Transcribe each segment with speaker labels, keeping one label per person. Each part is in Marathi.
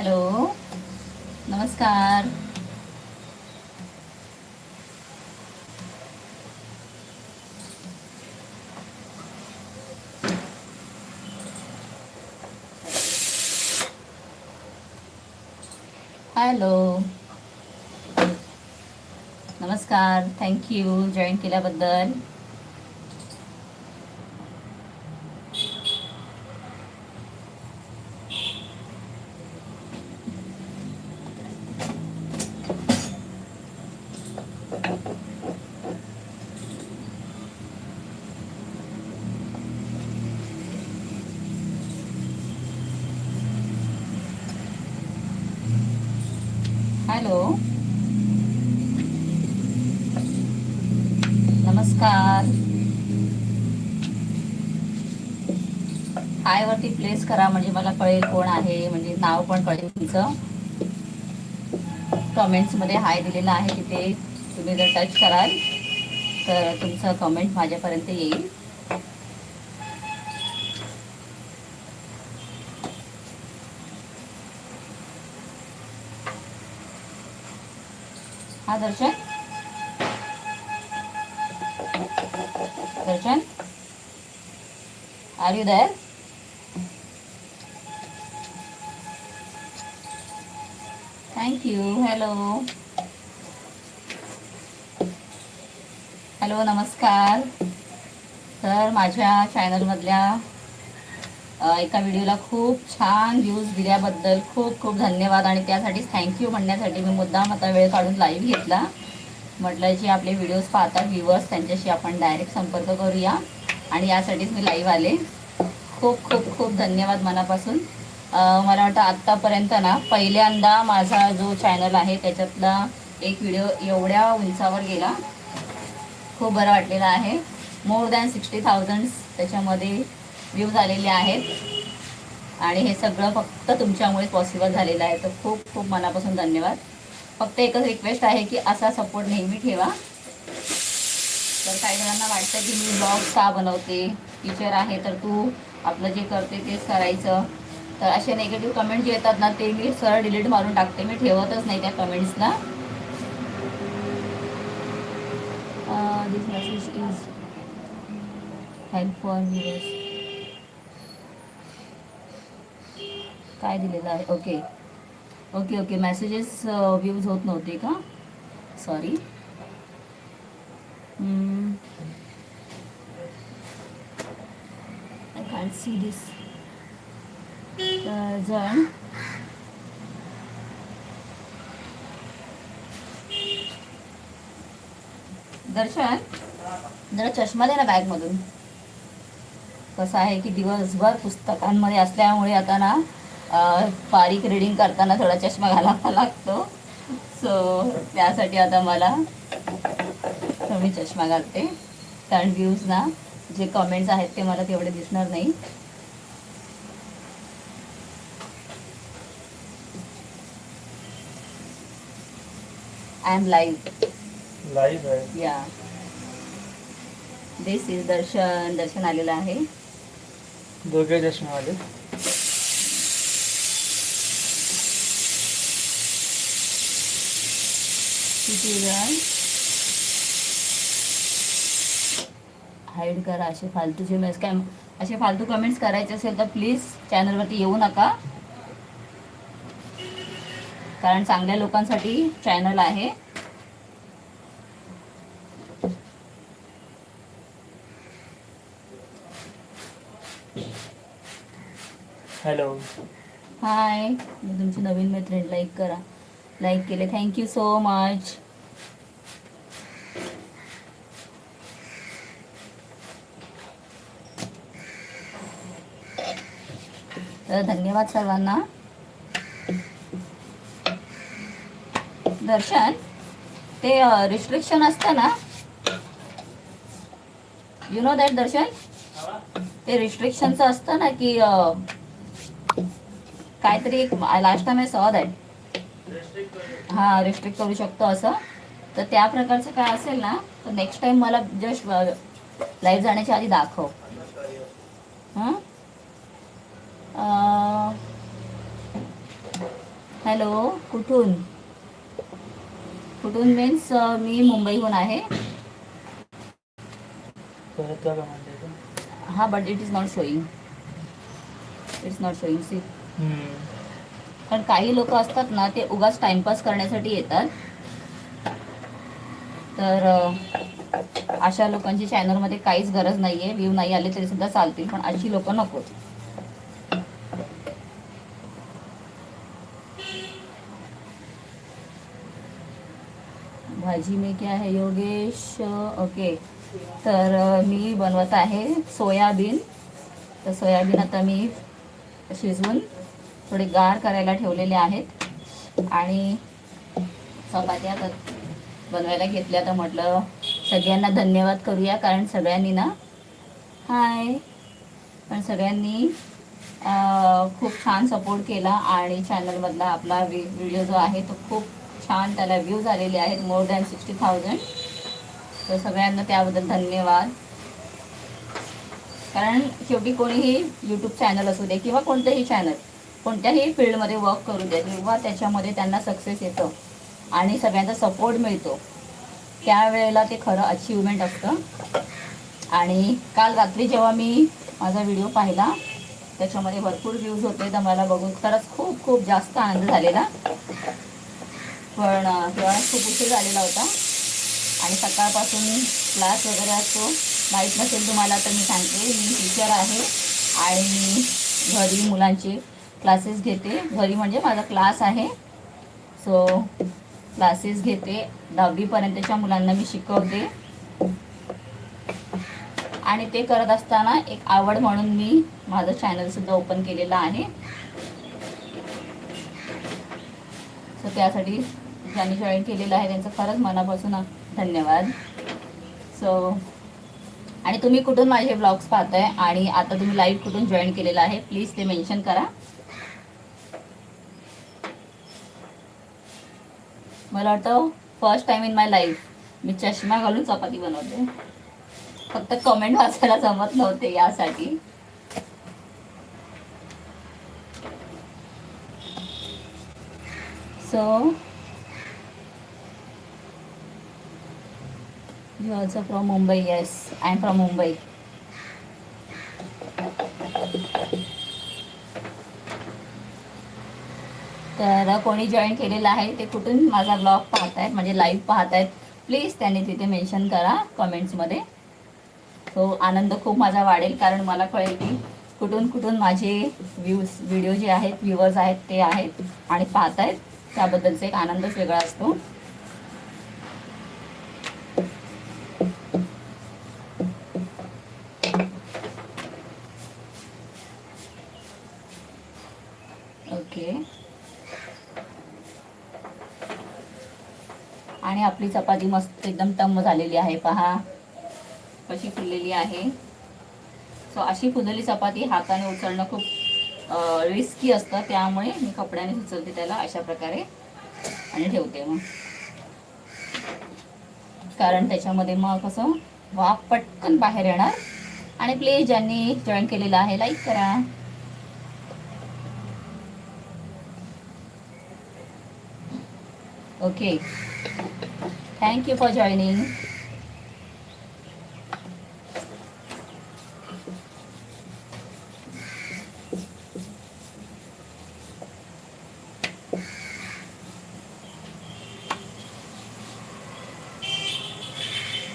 Speaker 1: हॅलो नमस्कार हॅलो नमस्कार थँक्यू जॉईन केल्याबद्दल हॅलो. नमस्कार. हाय वरती प्लेस करा म्हणजे मला कळेल कोण आहे म्हणजे नाव पण कळेल तुमचं. कमेंट्समध्ये हाय दिलेलं आहे तिथे. तुम्ही जर टच कराल तर तुमचं कमेंट माझ्यापर्यंत येईल. हा Darshan Darshan are you there thank you hello hello नमस्कार. तर माझ्या चॅनलमधल्या एका व्हिडिओला खूप छान व्ह्यूज दिल्याबद्दल खूप खूप धन्यवाद आणि त्यासाठीच थँक्यू म्हणण्यासाठी मी मुद्दाम आता वेळ काढून लाईव्ह घेतला. म्हटलं जे आपले व्हिडिओज पाहतात व्ह्युअर्स त्यांच्याशी आपण डायरेक्ट संपर्क करूया. आणि यासाठीच मी लाईव्ह आले. खूप खूप खूप धन्यवाद मनापासून. मला वाटतं आत्तापर्यंत ना पहिल्यांदा माझा जो चॅनल आहे त्याच्यातला एक व्हिडिओ एवढ्या उंचावर गेला. खूप बरं वाटलेलं आहे. मोर दॅन सिक्स्टी थाउजंड्स त्याच्यामध्ये व्ह्यूज आलेले आहेत. आणि हे सगळं फक्त तुमच्यामुळे पॉसिबल झालेलं आहे. तर खूप खूप मनापासून धन्यवाद. फक्त एकच रिक्वेस्ट आहे की असा सपोर्ट नेहमी ठेवा. तर काही जणांना वाटतं की मी ब्लॉग का बनवते? टीचर आहे तर तू आपलं जे करते तेच करायचं. तर असे निगेटिव्ह कमेंट जे येतात ना ते मी सरळ डिलीट मारून टाकते. मी ठेवतच नाही त्या कमेंट्सला this message is help for काय दिलेलं आहे okay okay okay messages views होत नव्हते का? सॉरी आय सी दिस जण दर्शन जरा चष्मा दे ना बॅगमधून कसं आहे की दिवसभर पुस्तकांमध्ये असल्यामुळे आता ना बारीक रिडिंग करताना थोडा चष्मा घालावा लागतो. सो त्यासाठी आता मला मी चष्मा घालते. कारण व्ह्यूज ना जे कमेंट्स आहेत ते मला तेवढे दिसणार नाही. आय एम लाईव्ह
Speaker 2: लाईव्ह आहे.
Speaker 1: या दिस इज दर्शन दर्शन आलेलं आहे.
Speaker 2: दोघे चष्मा आले.
Speaker 1: जण हाईड करा असे फालतूचे मेस काय असे फालतू कमेंट्स करायचे असेल तर प्लीज चॅनलवरती येऊ नका. कारण चांगल्या लोकांसाठी चॅनल आहे.
Speaker 2: हॅलो
Speaker 1: हाय मी तुमची नवीन मैत्रीण लाईक करा. लाईक केले. थँक्यू सो मच तर धन्यवाद सर्वांना. दर्शन ते रिस्ट्रिक्शन असतं ना? You know that Darshan? ते रिस्ट्रिक्शनचं असतं ना की काहीतरी एक last time I saw that हां रिस्ट्रिक्ट करू शकतो असं. तर त्या प्रकारचं काय असेल ना तर नेक्स्ट टाइम मला जस्ट लाईव्ह जाण्याच्या आधी दाखव. हां? हॅलो कुठून? कुठून मीन्स मी मुंबईहून आहे.
Speaker 2: ते.
Speaker 1: हा but it is not showing it's not showing see
Speaker 2: कारण
Speaker 1: पण काही लोक असतात ना ते उगाच टाइमपास करण्यासाठी येतात. तर अशा लोकांची चॅनलमध्ये काहीच गरज नाही आहे व्ह्यू नाही आले तरी सुद्धा चालतील पण अशी लोक नकोत. भाजी में क्या है योगेश. ओके. तर मी बनवत आहे सोयाबीन. तर सोयाबीन आता मी शिजवून थोडे गार करायला ठेवलेले आहेत. आणि चपात्या तर बनवायला घेतल्या. तर म्हटलं सगळ्यांना धन्यवाद करूया कारण सगळ्यांनी ना हाय. पण सगळ्यांनी खूप छान सपोर्ट केला आणि चॅनलमधला आपला वि व्हिडिओ जो आहे तो खूप छान त्याला व्ह्यूज आलेले आहेत मोर दॅन सिक्स्टी थाउजंड तर सगळ्यांना त्याबद्दल धन्यवाद. कारण शेवटी कोणीही यूट्यूब चॅनल असू दे किंवा कोणतंही चॅनल कोणत्याही फील्डमध्ये वर्क करू द्या किंवा त्याच्यामध्ये त्यांना सक्सेस येतं आणि सगळ्यांचा सपोर्ट मिळतो त्यावेळेला ते खरं अचिव्हमेंट असतं. आणि काल रात्री जेव्हा मी माझा व्हिडिओ पाहिला त्याच्यामध्ये भरपूर व्ह्यूज होते तर मला बघून खरंच खूप खूप जास्त आनंद झालेला. पण तेव्हा खूप उशीर झालेला होता. आणि सकाळपासून क्लास वगैरे असतो माहीत नसेल तुम्हाला तर मी सांगते. मी टीचर आहे आणि घरी मुलांचे क्लासेस घेते. घरी म्हणजे माझा क्लास आहे. सो क्लासेस घेते. दहावीपर्यंतच्या मुलांना मी शिकवते. आणि ते करत असताना एक आवड म्हणून मी माझं चॅनलसुद्धा ओपन केलेलं आहे. सो त्यासाठी ज्यांनी जॉईन केलेलं आहे त्यांचं खरंच मनापासून धन्यवाद. सो आणि तुम्ही कुठून माझे ब्लॉग्स पाहताय? आणि आता तुम्ही लाईव्ह कुठून जॉईन केलेलं आहे? प्लीज ते मेन्शन करा. मला वाटतं first time in my life मी चष्मा घालून चपाती बनवते. फक्त कमेंट वाचायला जमत नव्हते यासाठी. So you also from Mumbai yes I am from Mumbai तर कोणी जॉईन केलेलं आहे ते कुठून माझा ब्लॉग पाहतायत म्हणजे लाईव्ह पाहतायत प्लीज त्यांनी तिथे मेन्शन करा कमेंट्समध्ये सो आनंद खूप माझा वाढेल कारण मला कळेल की कुठून कुठून माझे व्ह्यूज व्हिडिओ जे आहेत व्ह्युअर्स आहेत ते आहेत आणि पाहतायत. त्याबद्दलचा एक आनंदच वेगळा असतो. आपली चपाती मस्त एकदम टम्म झालेली आहे पहा. कशी फुललेली आहे. सो अशी फुललेली चपाती हाताने उचलणं खूप रिस्की असतं. त्यामुळे मी कपड्याने उचलते त्याला अशा प्रकारे आणि ठेवते मग. कारण त्याच्यामध्ये मग कसं वाफ पटकन बाहेर येणार. आणि प्लीज ज्यांनी जॉईन केलेलं आहे लाईक करा. Okay Thank you for joining.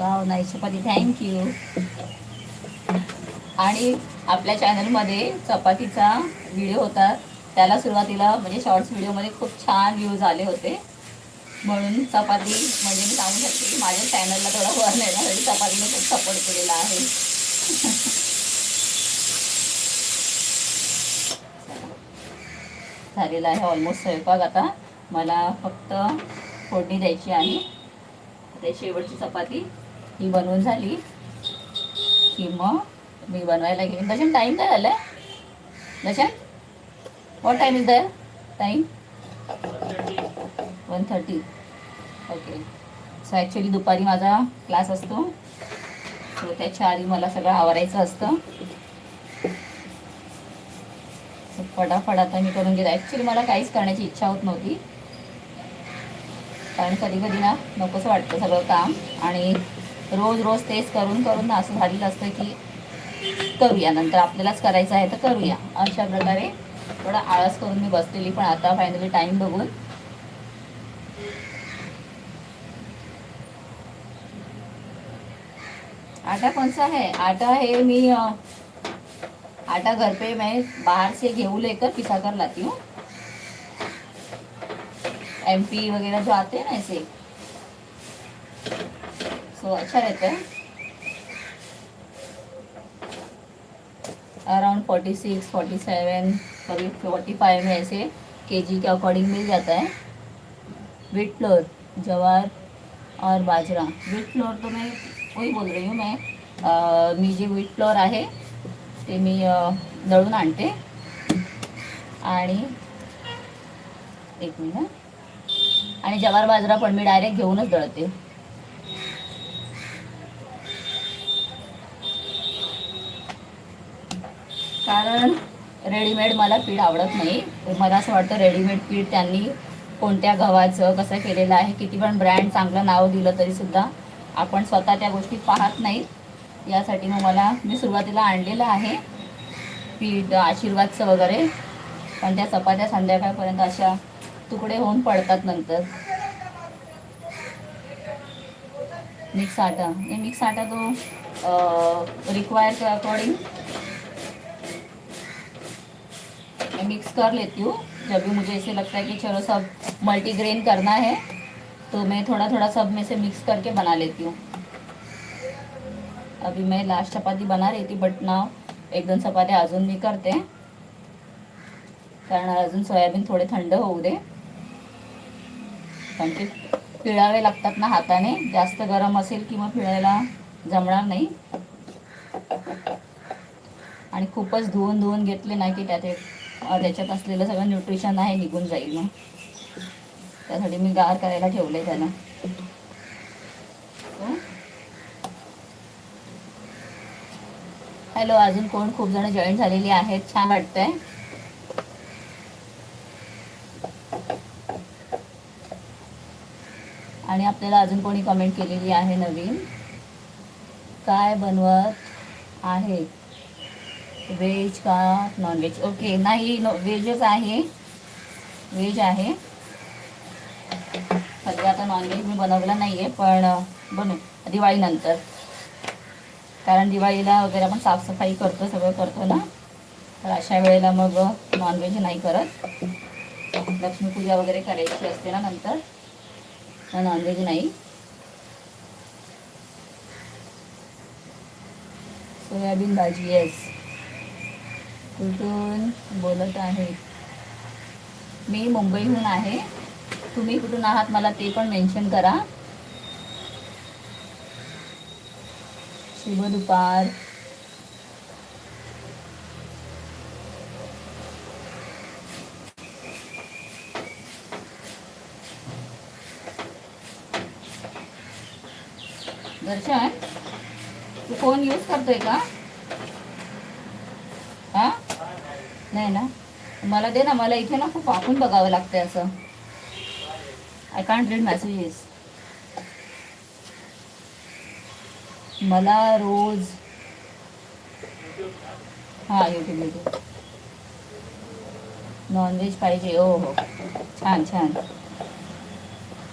Speaker 1: Joining nice नाही चपाती you. आणि आपल्या चॅनलमध्ये चपातीचा व्हिडिओ होता त्याला सुरुवातीला म्हणजे शॉर्ट्स व्हिडिओमध्ये खूप छान व्ह्यूज आले होते म्हणून चपाती म्हणजे मी सांगू शकते की माझ्या चॅनलला थोडा वर नेण्यासाठी चपातीने खूप सपोर्ट केलेला आहे. झालेला आहे ऑलमोस्ट स्वयंपाक आता. मला फक्त फोडणी द्यायची आहे. आता शेवटची चपाती. ही बनवून झाली. की मग मी बनवायला घेईन दशन टाईम काय झालं आहे Darshan what time is there time one thirty okay so actually दुपारी माझा क्लास असतो. सो त्याच्या आधी मला सगळं आवरायचं असतं. फटाफट आता मी करून घेते. ॲक्च्युली मला काहीच करण्याची इच्छा होत नव्हती. कारण कधी कधी ना नकोसं वाटतं सगळं काम. आणि रोज रोज तेच करून करून ना असं झालेलं असतं की करूया. नंतर आपल्यालाच करायचं आहे तर करूया. अशा प्रकारे थोडा आळस करून मी बसलेली. पण आता फायनली टाईम बघून आटा कौन सा है? आटा है मी आटा घर पे मैं बाहर से गेहूँ लेकर पिसा कर लाती हूँ। एमपी वगैरह जो आते हैं ना ऐसे। सो so, अच्छा रहता है। Around forty six forty seven कभी फोर्टी फाइव में ऐसे केजी के अकॉर्डिंग मिल जाता है। व्हीट फ्लोर जवार और बाजरा। व्हीट फ्लोर तो मैं वही बोल रही हूँ मैं? मी जे व्हीट फ्लोअर आहे ते मी दळून आणते. आणि एक मिनिट आणि जवार बाजरा पण मी डायरेक्ट घेऊनच दळते. कारण रेडीमेड मला पीठ आवडत नाही. मला असं वाटतं रेडीमेड पीठ त्यांनी कोणत्या गव्हाचं कसं केलेलं आहे किती पण ब्रँड चांगलं नाव दिलं तरी सुद्धा आपण स्वतः त्या गोष्टी पाहत नाहीत यासाठी मग मला मी सुरुवातीला आणलेलं आहे. पीठ आशीर्वादचं वगैरे. पण त्या चपात्या संध्याकाळपर्यंत अशा तुकडे होऊन पडतात नंतर. मिक्स आटा. हे मिक्स आटा तो रिक्वायर के अकॉर्डिंग मिक्स कर लेती हूँ. जब भी मुझे ऐसे लगता है कि चलो सब मल्टीग्रेन करना है तो मैं थोड़ा थोड़ा सब में से मिक्स करके बना लेती हूँ। अभी मैं लास्ट चपाती बना रही थी बट ना एक दोन चपात्या अजून मी करते कारण अजून सोयाबीन थोडे थंड होऊ दे. कारण ते पिळावे लागतात ना हाताने जास्त गरम असेल किंवा पिळायला जमणार नाही. आणि खूपच धुवून धुवून घेतले ना की त्यात एक त्याच्यात असलेलं सगळं न्यूट्रिशन आहे निघून जाईल मग. त्यासाठी मी गार करायला ठेवलंय त्यांना. हॅलो अजून कोण? खूप जण जॉईन झालेली आहेत. छान वाटतंय. आणि आपल्याला अजून कोणी कमेंट केलेली आहे नवीन? काय बनवत आहे? व्हेज का नॉनव्हेज ओके नाही नो व्हेजच आहे. व्हेज आहे. सध्या आता नॉनव्हेज मी बनवलं नाही आहे पण बनू दिवाळीनंतर. कारण दिवाळीला वगैरे आपण साफसफाई करतो सगळं करतो ना. तर अशा वेळेला मग नॉनव्हेज नाही करत. लक्ष्मीपूजा वगैरे करायची असते ना नंतर. तर नॉनव्हेज नाही. सोयाबीन भाजी येस कुठून बोलत आहे? मी मुंबईहून आहे. तुम्ही कुठून आहात मला ते पण मेन्शन करा. शुभ दुपार. दर्शन तू फोन यूज करतोय का? हा? नाही ना? मला दे ना मला इथे ना खूप आपण बघावं लागतंय असं. आय कांट रीड मॅसेजेस मला रोज हां यूट्यूब यूट्यूब नॉनव्हेज पाहिजे हो हो. छान छान.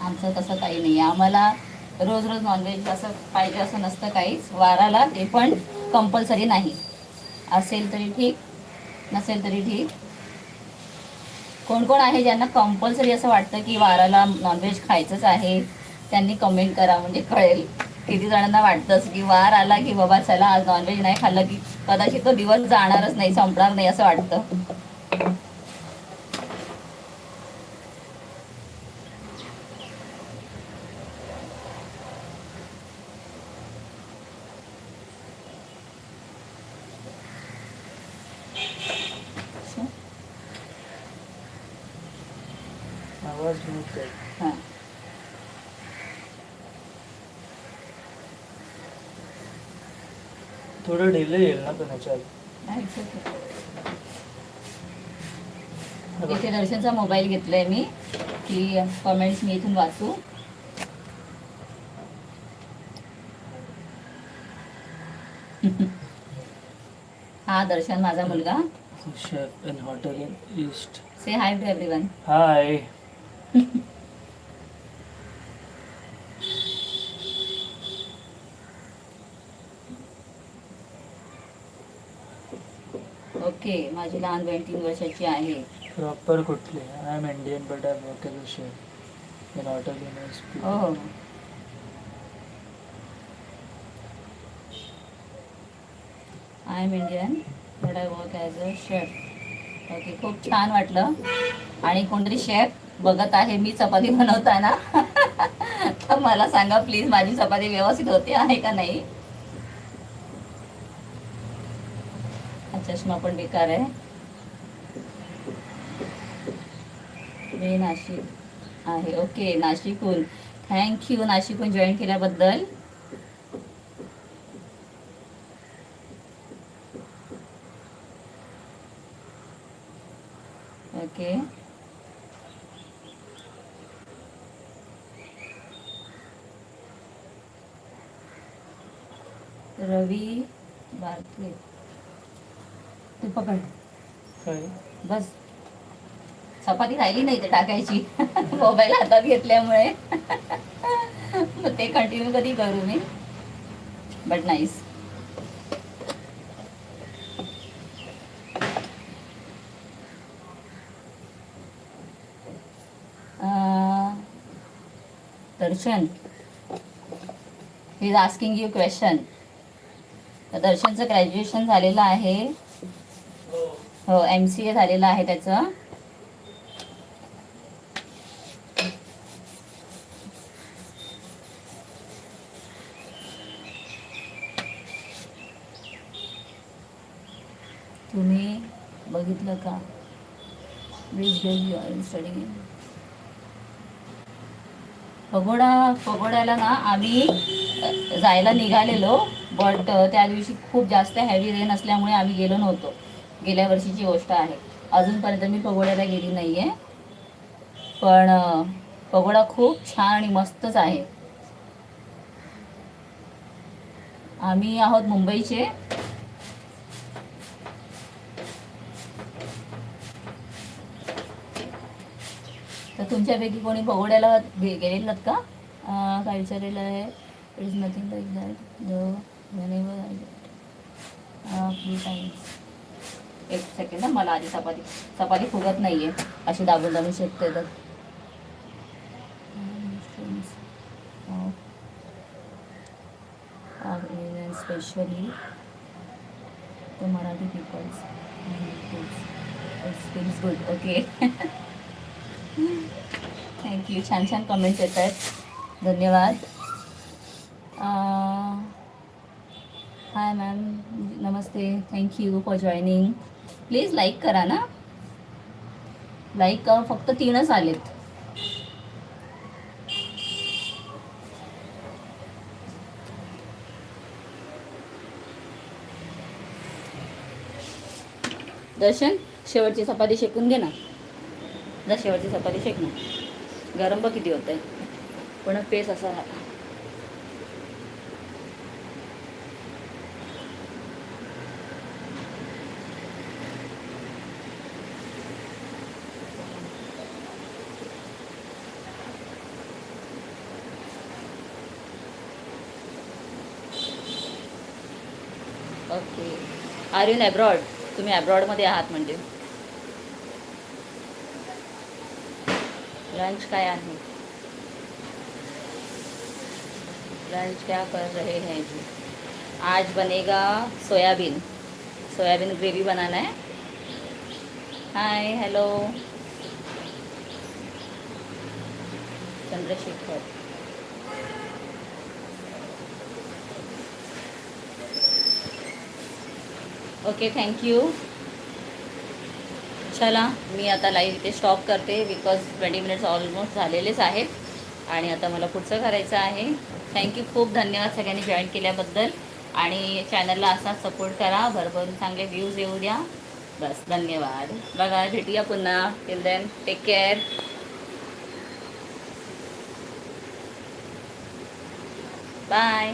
Speaker 1: आमचं तसं काही नाही. आहे आम्हाला रोज रोज नॉनव्हेज असं पाहिजे असं नसतं काहीच. वाराला ते पण कंपल्सरी नाही. असेल तरी ठीक नसेल तरी ठीक. कोण कोण आहे ज्यांना कंपल्सरी असं वाटतं की वाराला नॉनव्हेज खायचंच आहे त्यांनी कमेंट करा म्हणजे कळेल. किती जणांना वाटतंच की वार आला की बाबा चला आज नॉनव्हेज नाही खाल्लं की कदाचित तो दिवस जाणारच नाही संपणार नाही असं वाटतं
Speaker 2: आवाज म्यूट कर
Speaker 1: हां
Speaker 2: थोडं डिले येईल ना
Speaker 1: it's okay. इथे दर्शनचा मोबाईल घेतलाय मी की कमेंट्स मी इथून वाचू. हा दर्शन माझा मुलगा.
Speaker 2: Hotel east
Speaker 1: say hi to everyone
Speaker 2: hi
Speaker 1: okay माझी लहान बहीण तीन वर्षाची आहे.
Speaker 2: प्रॉपर कुठले? I am Indian but I work as a chef in hotel in east
Speaker 1: हो. हो I am Indian but I work as a chef okay खूप छान वाटलं. आणि कोणतरी शेफ बघत आहे मी चपाती बनवताना. तर मला सांगा प्लीज माझी चपाती व्यवस्थित होते आहे का नाही? चष्मा पण बेकार आहे. मी नाशिक आहे. ओके नाशिकहून. थँक्यू नाशिकहून ओके. रवी बारके. तू पकड.
Speaker 2: काय?
Speaker 1: बस. चपाती राहिली नाही ते टाकायची. मोबाईल हातात घेतल्यामुळे. मग ते कंटिन्यू कधी करू मी? But nice Darshan. He is asking you question दर्शनचं graduation झालेलं आहे. हो एम सी ए झालेलं आहे त्याचं. तुम्ही बघितलं का? वीज घेऊन स्टडी पगोडा पगोड्याला ना आम्ही जायला निघालेलो बट त्या दिवशी खूप जास्त हॅवी रेन असल्यामुळे आम्ही गेलो नव्हतो. गेल्या वर्षीची गोष्ट आहे. अजूनपर्यंत मी पगोड्याला गेली नाही आहे पण पगोडा खूप छान आणि मस्तच आहे. आम्ही आहोत मुंबईचे. तर तुमच्यापैकी कोणी पगोड्याला गे- गेलेलात का? काय विचारलेलं आहे? It is nothing like that the whenever I एक सेकंड ना मला आधी चपाती चपाती फुगत नाही आहे अशी दाबून दाबून शेकते तर. Specially the Marathi peoples it's feels good okay thank you छान छान कमेंट्स येत आहेत. धन्यवाद. Hi ma'am Namaste. Thank you for joining please like करा ना. लाईक फक्त तीनच आलेत. दर्शन शेवटची चपाती शेकून घे ना. शेवटची चपाती शेक ना. गरम बघ किती होत आहे पण पेस असा ओके आर यू अब्रॉड तुम्ही अब्रॉडमध्ये आहात म्हणजे. लंच काय आहे? लंच क्या कर रहे हैं जी? आज बनेगा सोयाबीन. सोयाबीन ग्रेवी बनाना है. Hi hello Chandrashekhar. Okay thank you चला मी आता लाईव्ह इथे स्टॉप करते बिकॉज ट्वेंटी मिनिट्स ऑलमोस्ट झालेलेच आहेत. आणि आता मला पुढचं करायचं आहे. थँक्यू खूप धन्यवाद सगळ्यांनी जॉईन केल्याबद्दल. आणि चॅनलला असा सपोर्ट करा भरभरून चांगले व्ह्यूज येऊ द्या. बस धन्यवाद. बघा भेटूया पुन्हा. Till then take care bye